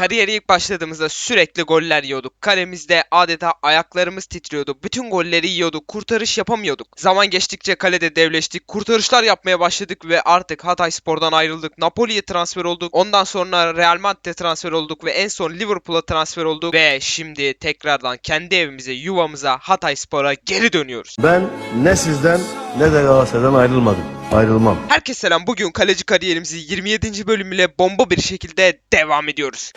kariyere ilk başladığımızda sürekli goller yiyorduk. Kalemizde adeta ayaklarımız titriyordu. Bütün golleri yiyorduk. Kurtarış yapamıyorduk. Zaman geçtikçe kalede devleştik. Kurtarışlar yapmaya başladık ve artık Hatay Spor'dan ayrıldık. Napoli'ye transfer olduk. Ondan sonra Real Madrid'e transfer olduk ve en son Liverpool'a transfer olduk. Ve şimdi tekrardan kendi evimize, yuvamıza, Hatay Spor'a geri dönüyoruz. Ben ne sizden ne de Galatasaray'dan ayrılmadım. Ayrılmam. Herkese selam. Bugün kaleci kariyerimizi 27. bölüm ile bomba bir şekilde devam ediyoruz.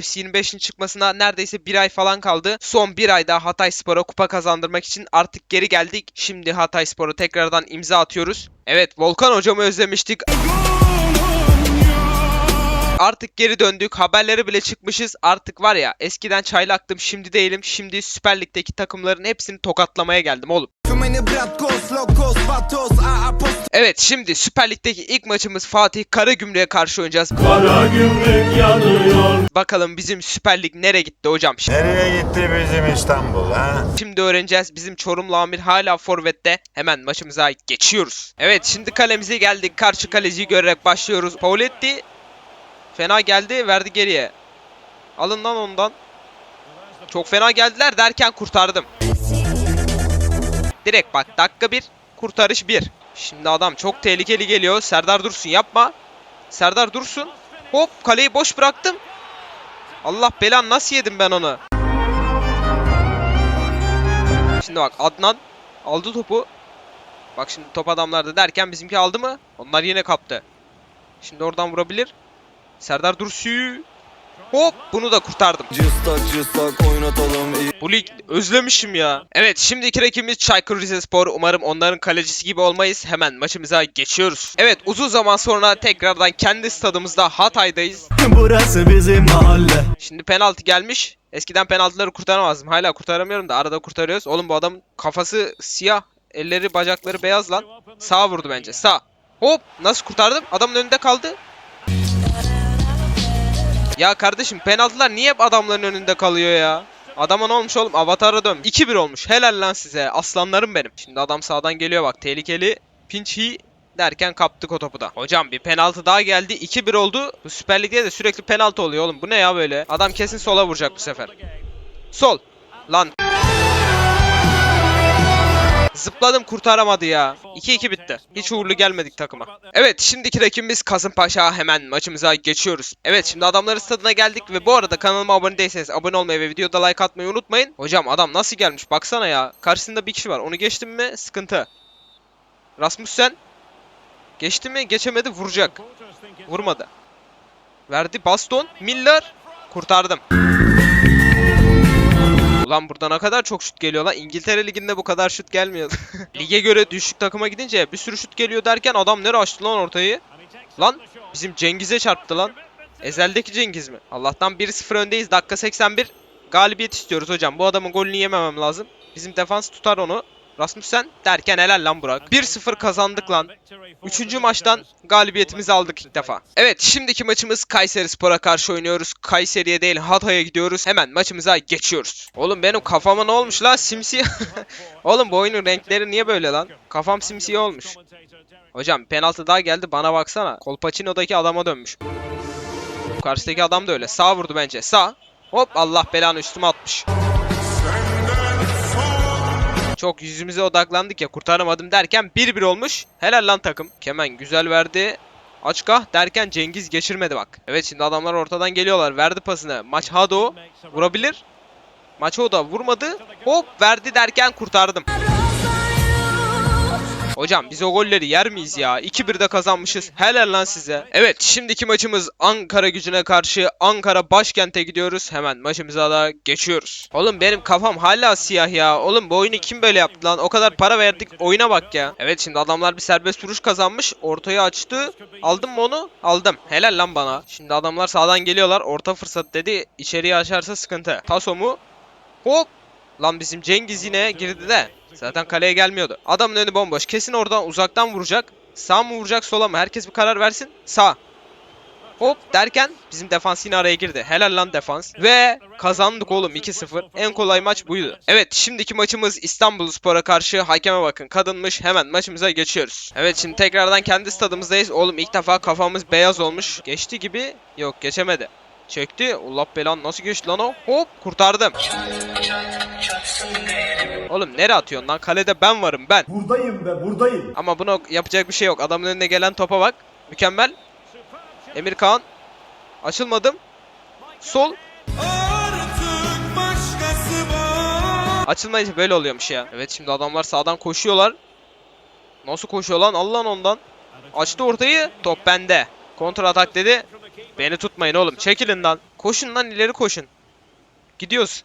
FC 25'in çıkmasına neredeyse bir ay falan kaldı. Son bir ayda Hatay Spor'a kupa kazandırmak için artık geri geldik. Şimdi Hatay Spor'a tekrardan imza atıyoruz. Evet Volkan hocamı özlemiştik. Artık geri döndük. Haberleri bile çıkmışız. Artık var ya eskiden çaylaktım şimdi değilim. Şimdi Süper Lig'deki takımların hepsini tokatlamaya geldim oğlum. Too many bratkos, locos, vatos, a apostol. Evet şimdi Süper Lig'deki ilk maçımız Fatih Karagümrük'e karşı oynayacağız. Kara gümrük yanıyor. Bakalım bizim Süper Lig nereye gitti hocam? Şimdi, Nereye gitti bizim İstanbul ha? şimdi öğreneceğiz. Bizim Çorumlu Amir hala forvette. Hemen maçımıza geçiyoruz. Evet şimdi kalemize geldik. Karşı kaleciyi görerek başlıyoruz. Pauletti fena geldi verdi geriye. Alın lan ondan. Çok fena geldiler derken kurtardım. Direkt bak dakika bir kurtarış bir. Şimdi adam çok tehlikeli geliyor. Serdar Dursun yapma. Serdar Dursun. Hop kaleyi boş bıraktım. Allah belan nasıl yedim ben onu? Şimdi bak Adnan aldı topu. Bak şimdi top adamlarda derken bizimki aldı mı? Onlar yine kaptı. Şimdi oradan vurabilir. Serdar Dursun. Hop bunu da kurtardım. Cıstak cıstak oynatalım. Bu lig özlemişim ya. Evet şimdiki rakibimiz Çaykur Rizespor. Umarım onların kalecisi gibi olmayız. Hemen maçımıza geçiyoruz. Evet uzun zaman sonra tekrardan kendi stadımızda Hatay'dayız. Burası bizim mahalle. Şimdi penaltı gelmiş. Eskiden penaltıları kurtaramazdım. Hala kurtaramıyorum da arada kurtarıyoruz. Oğlum bu adam kafası siyah. Elleri bacakları beyaz lan. Sağ vurdu bence. Sağ. Hop nasıl kurtardım? Adamın önünde kaldı. Ya kardeşim penaltılar niye hep adamların önünde kalıyor ya? Adama ne olmuş oğlum? Avatara dön. 2-1 olmuş. Helal lan size. Aslanlarım benim. Şimdi adam sağdan geliyor bak. Tehlikeli. Pinçhi derken kaptık o topu da. Hocam bir penaltı daha geldi. 2-1 oldu. Bu Süper Lig'de de sürekli penaltı oluyor oğlum. Bu ne ya böyle? Adam kesin sola vuracak bu sefer. Sol. Lan. Zıpladım kurtaramadı ya. 2-2 bitti. Hiç uğurlu gelmedik takıma. Evet şimdiki rakibimiz Kasımpaşa. Hemen maçımıza geçiyoruz. Evet şimdi adamların stadına geldik ve bu arada kanalıma abone değilseniz abone olmayı ve videoda like atmayı unutmayın. Hocam adam nasıl gelmiş baksana ya. Karşısında bir kişi var. Onu geçtim mi sıkıntı. Rasmussen. Geçti mi? Geçemedi vuracak. Vurmadı. Verdi baston. Miller. Kurtardım. Ulan burada ne kadar çok şut geliyor lan. İngiltere Ligi'nde bu kadar şut gelmiyordu. Lige göre düşük takıma gidince bir sürü şut geliyor derken adam nereye açtı lan ortayı? Lan bizim Cengiz'e çarptı lan. Ezel'deki Cengiz mi? Allah'tan 1-0 öndeyiz. Dakika 81. Galibiyet istiyoruz hocam. Bu adamın golünü yememem lazım. Bizim defans tutar onu. Rasmussen derken helal lan Burak. 1-0 kazandık lan. Üçüncü maçtan galibiyetimizi aldık ilk defa. Evet şimdiki maçımız Kayseri Spor'a karşı oynuyoruz. Kayseri'ye değil Hatay'a gidiyoruz. Hemen maçımıza geçiyoruz. Oğlum benim kafama ne olmuş la simsiyah. Oğlum bu oyunun renkleri niye böyle lan? Kafam simsiyah olmuş. Hocam penaltı daha geldi bana baksana. Kolpaçino'daki adama dönmüş. Karşıdaki adam da öyle. Sağ vurdu bence. Sağ. Hop Allah belanı üstüme atmış. Çok yüzümüze odaklandık ya kurtaramadım derken 1-1 olmuş. Helal lan takım. Kemen güzel verdi. Açkah derken Cengiz geçirmedi bak. Evet şimdi adamlar ortadan geliyorlar. Verdi pasını. Maç Hado vurabilir. Maç o da vurmadı. Hop verdi derken kurtardım. Hocam biz o golleri yer miyiz ya? 2-1'de kazanmışız. Helal lan size. Evet şimdiki maçımız Ankara gücüne karşı Ankara başkente gidiyoruz. Hemen maçımıza da geçiyoruz. Oğlum benim kafam hala siyah ya. Oğlum bu oyunu kim böyle yaptı lan? O kadar para verdik oyuna bak ya. Evet şimdi adamlar bir serbest vuruş kazanmış. Ortaya açtı. Aldım mı onu? Aldım. Helal lan bana. Şimdi adamlar sağdan geliyorlar. Orta fırsat dedi. İçeriye açarsa sıkıntı. Taso mu? Hop. Lan bizim Cengiz yine girdi de. Zaten kaleye gelmiyordu. Adamın önü bomboş. Kesin oradan uzaktan vuracak. Sağ mı vuracak sola mı? Herkes bir karar versin. Sağ. Hop derken bizim defans yine araya girdi. Helal lan defans. Ve kazandık oğlum 2-0. En kolay maç buydu. Evet şimdiki maçımız İstanbul Spor'a karşı hakeme bakın. Kadınmış hemen maçımıza geçiyoruz. Evet şimdi tekrardan kendi stadımızdayız. Oğlum ilk defa kafamız beyaz olmuş. Geçti gibi. Yok geçemedi. Çekti. Allah belan nasıl geçti lan o? Hop kurtardım. Oğlum nereye atıyorsun lan? Kalede ben varım ben. Buradayım be buradayım. Ama buna yapacak bir şey yok. Adamın önüne gelen topa bak. Mükemmel. Emir Kaan. Açılmadım. Sol. Açılmayınca böyle oluyormuş ya. Evet şimdi adamlar sağdan koşuyorlar. Nasıl koşuyor lan? Al lan ondan. Açtı ortayı. Top bende. Kontra atak dedi. Beni tutmayın oğlum. Çekilin lan. Koşun lan ileri koşun. Gidiyoruz.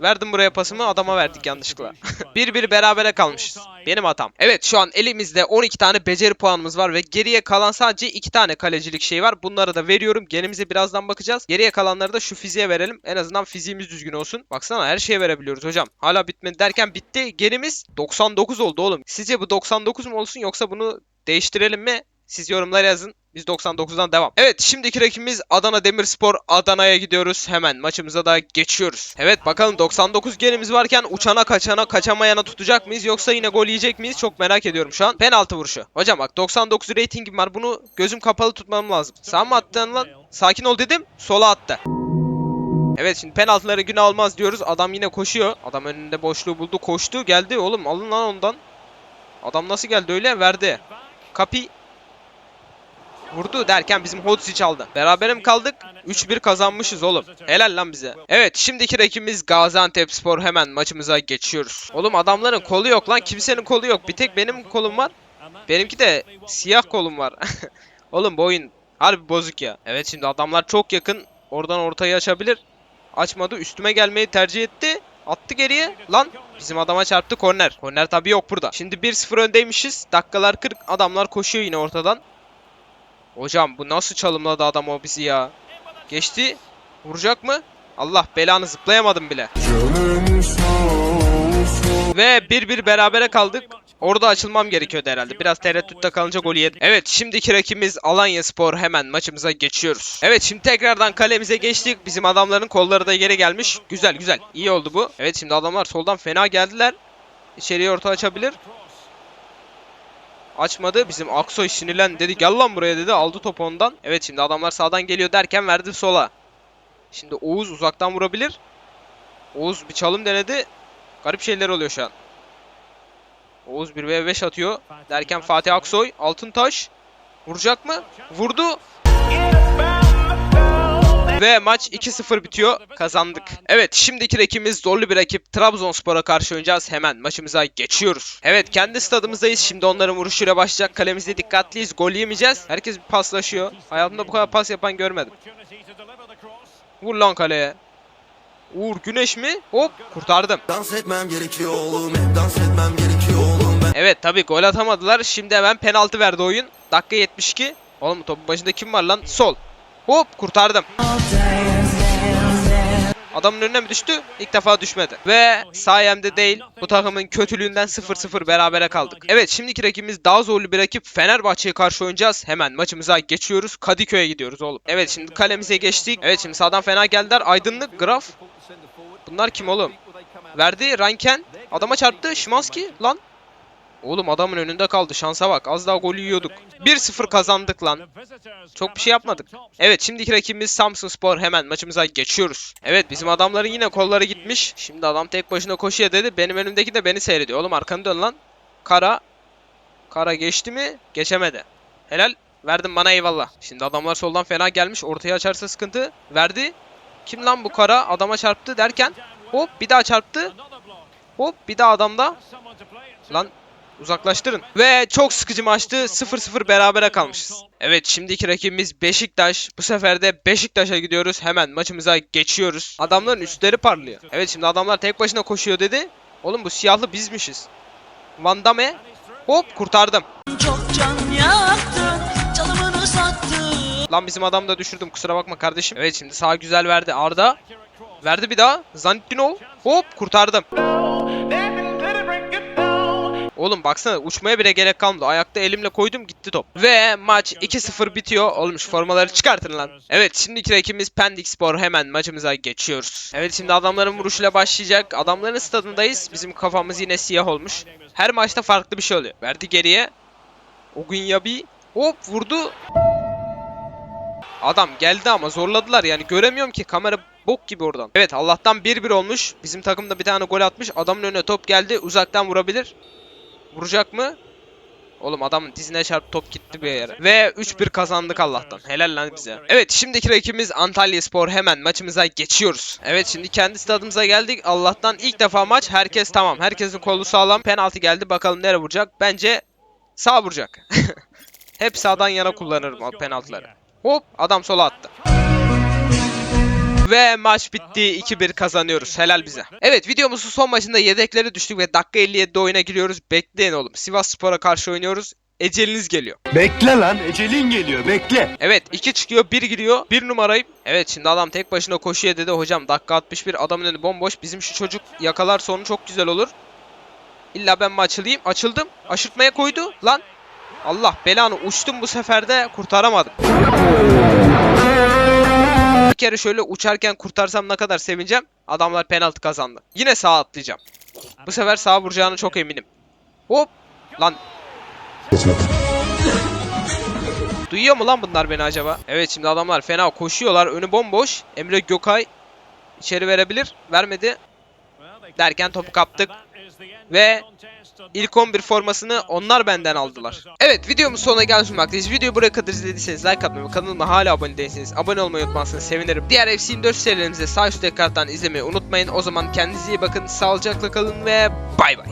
Verdim buraya pasımı adama verdik yanlışlıkla. bir bir berabere kalmışız. Benim hatam. Evet şu an elimizde 12 tane beceri puanımız var ve geriye kalan sadece 2 tane kalecilik şey var. Bunları da veriyorum. Genimize birazdan bakacağız. Geriye kalanları da şu fiziğe verelim. En azından fiziğimiz düzgün olsun. Baksana her şeye verebiliyoruz hocam. Hala bitmedi derken bitti. Genimiz 99 oldu oğlum. Sizce bu 99 mu olsun yoksa bunu değiştirelim mi? Siz yorumlara yazın. Biz 99'dan devam. Evet şimdiki rakibimiz Adana Demirspor. Adana'ya gidiyoruz. Hemen maçımıza da geçiyoruz. Evet bakalım 99 genimiz varken uçana kaçana kaçamayana tutacak mıyız yoksa yine gol yiyecek miyiz? Çok merak ediyorum şu an. Penaltı vuruşu. Hocam bak 99 ratingim var. Bunu gözüm kapalı tutmam lazım. Sağ mı attın lan? Sakin ol dedim. Sola attı. Evet şimdi penaltıları günah olmaz diyoruz. Adam yine koşuyor. Adam önünde boşluğu buldu. Koştu. Geldi oğlum. Alın lan ondan. Adam nasıl geldi öyle? Verdi. Kapi Vurdu derken bizim Hodzic aldı. Berabere mi kaldık? 3-1 kazanmışız oğlum. Helal lan bize. Evet şimdiki rakibimiz Gaziantep Spor. Hemen maçımıza geçiyoruz. Oğlum adamların kolu yok lan. Kimsenin kolu yok. Bir tek benim kolum var. Benimki de siyah kolum var. oğlum bu oyun harbi bozuk ya. Evet şimdi adamlar çok yakın. Oradan ortayı açabilir. Açmadı. Üstüme gelmeyi tercih etti. Attı geriye. Lan bizim adama çarptı korner. Korner tabii yok burada. Şimdi 1-0 öndeymişiz. Dakikalar 40. Adamlar koşuyor yine ortadan. Hocam bu nasıl çalımladı adam o bizi ya? Geçti. Vuracak mı? Allah belanı zıplayamadım bile. Ve 1-1 berabere kaldık. Orada açılmam gerekiyordu herhalde. Biraz tereddütte kalınca golü yedim. Evet şimdiki rakibimiz Alanya Spor. Hemen maçımıza geçiyoruz. Evet şimdi tekrardan kalemize geçtik. Bizim adamların kolları da geri gelmiş. Güzel güzel. İyi oldu bu. Evet şimdi adamlar soldan fena geldiler. İçeriye orta açabilir. Açmadı. Bizim Aksoy sinirlen dedi. Gel lan buraya dedi. Aldı topu ondan. Evet şimdi adamlar sağdan geliyor derken verdi sola. Şimdi Oğuz uzaktan vurabilir. Oğuz bir çalım denedi. Garip şeyler oluyor şu an. Oğuz 1v5 atıyor. Derken Fatih Aksoy. Altıntaş. Vuracak mı? Vurdu. Ve maç 2-0 bitiyor. Kazandık. Evet şimdiki rakibimiz zorlu bir rakip. Trabzonspor'a karşı oynayacağız. Hemen maçımıza geçiyoruz. Evet kendi stadımızdayız. Şimdi onların vuruşuyla başlayacak. Kalemizde dikkatliyiz. Gol yemeyeceğiz. Herkes bir paslaşıyor. Hayatımda bu kadar pas yapan görmedim. Vur lan kaleye. Uğur Güneş mi? Hop kurtardım. Dans etmem gerekiyor oğlum dans etmem gerekiyor oğlum ben Evet tabii gol atamadılar. Şimdi hemen penaltı verdi oyun. Dakika 72. Oğlum topun başında kim var lan? Sol. Hop kurtardım. Adamın önüne mi düştü? İlk defa düşmedi. Ve sayemde değil bu takımın kötülüğünden 0-0 berabere kaldık. Evet şimdiki rakibimiz daha zorlu bir rakip. Fenerbahçe'ye karşı oynayacağız. Hemen maçımıza geçiyoruz. Kadıköy'e gidiyoruz oğlum. Evet şimdi kalemize geçtik. Evet şimdi sağdan fena geldiler. Aydınlık, Graf. Bunlar kim oğlum? Verdi Ranken. Adama çarptı. Şimanski lan. Oğlum adamın önünde kaldı. Şansa bak. Az daha gol yiyorduk. 1-0 kazandık lan. Çok bir şey yapmadık. Evet şimdiki rakibimiz Samsun Spor. Hemen maçımıza geçiyoruz. Evet bizim adamların yine kolları gitmiş. Şimdi adam tek başına koşuyor dedi. Benim önümdeki de beni seyrediyor. Oğlum arkanı dön lan. Kara. Kara geçti mi? Geçemedi. Helal. Verdim bana eyvallah. Şimdi adamlar soldan fena gelmiş. Ortaya açarsa sıkıntı. Verdi. Kim lan bu kara? Adama çarptı derken. Hop bir daha çarptı. Hop bir daha adamda. Lan uzaklaştırın. Ve çok sıkıcı maçtı. 0-0 berabere kalmışız. Evet şimdiki rakibimiz Beşiktaş. Bu sefer de Beşiktaş'a gidiyoruz. Hemen maçımıza geçiyoruz. Adamların üstleri parlıyor. Evet şimdi adamlar tek başına koşuyor dedi. Oğlum bu siyahlı bizmişiz. Van Damme. Hop kurtardım. Çok can yaktı, canımını sattı. Lan bizim adamı da düşürdüm kusura bakma kardeşim. Evet şimdi sağ güzel verdi Arda. Verdi bir daha. Zanitinol. Hop kurtardım. Oğlum baksana uçmaya bile gerek kalmadı. Ayakta elimle koydum gitti top. Ve maç 2-0 bitiyor. Oğlum şu formaları çıkartın lan. Evet şimdiki rakibimiz Pendik Spor. Hemen maçımıza geçiyoruz. Evet şimdi adamların vuruşuyla başlayacak. Adamların stadındayız. Bizim kafamız yine siyah olmuş. Her maçta farklı bir şey oluyor. Verdi geriye. Ogunyabi hop vurdu. Adam geldi ama zorladılar yani göremiyorum ki kamera bok gibi oradan. Evet Allah'tan 1-1 olmuş. Bizim takım da bir tane gol atmış. Adamın önüne top geldi. Uzaktan vurabilir. Vuracak mı? Oğlum adamın dizine çarptı top gitti bir yere. Ve 3-1 kazandık Allah'tan. Helal lan bize. Evet şimdiki rakibimiz Antalya Spor. Hemen maçımıza geçiyoruz. Evet şimdi kendi stadımıza geldik. Allah'tan ilk defa maç. Herkes tamam. Herkesin kolu sağlam. Penaltı geldi. Bakalım nereye vuracak. Bence sağ vuracak. Hep sağdan yana kullanırım o penaltıları. Hop adam sola attı. Ve maç bitti. 2-1 kazanıyoruz. Helal bize. Evet videomuzun son maçında yedekleri düştük ve dakika 57'de oyuna giriyoruz. Bekleyin oğlum. Sivas Spor'a karşı oynuyoruz. Eceliniz geliyor. Bekle lan ecelin geliyor bekle. Evet 2 çıkıyor 1 giriyor. 1 numarayım. Evet şimdi adam tek başına koşuyor dedi. Hocam dakika 61 adamın önü bomboş. Bizim şu çocuk yakalar sonu çok güzel olur. İlla ben mi açılayım? Açıldım. Aşırtmaya koydu. Lan. Allah belanı uçtum bu sefer de kurtaramadım. Kere şöyle uçarken kurtarsam ne kadar sevineceğim. Adamlar penaltı kazandı. Yine sağa atlayacağım. Bu sefer sağa vuracağını çok eminim. Hop. Lan Duyuyor mu lan bunlar beni acaba? Evet şimdi adamlar fena koşuyorlar. Önü bomboş. Emre Gökay içeri verebilir. Vermedi. Derken topu kaptık. Ve ilk 11 formasını onlar benden aldılar. Evet videomuz sonuna gelmiş bulunmaktayız. Videoyu buraya kadar izlediyseniz like atmayı kanalıma hala abone değilseniz abone olmayı unutmazsanız sevinirim. Diğer FC24 serilerimizi sağ üstteki karttan izlemeyi unutmayın. O zaman kendinize iyi bakın. Sağlıcakla kalın ve bay bay.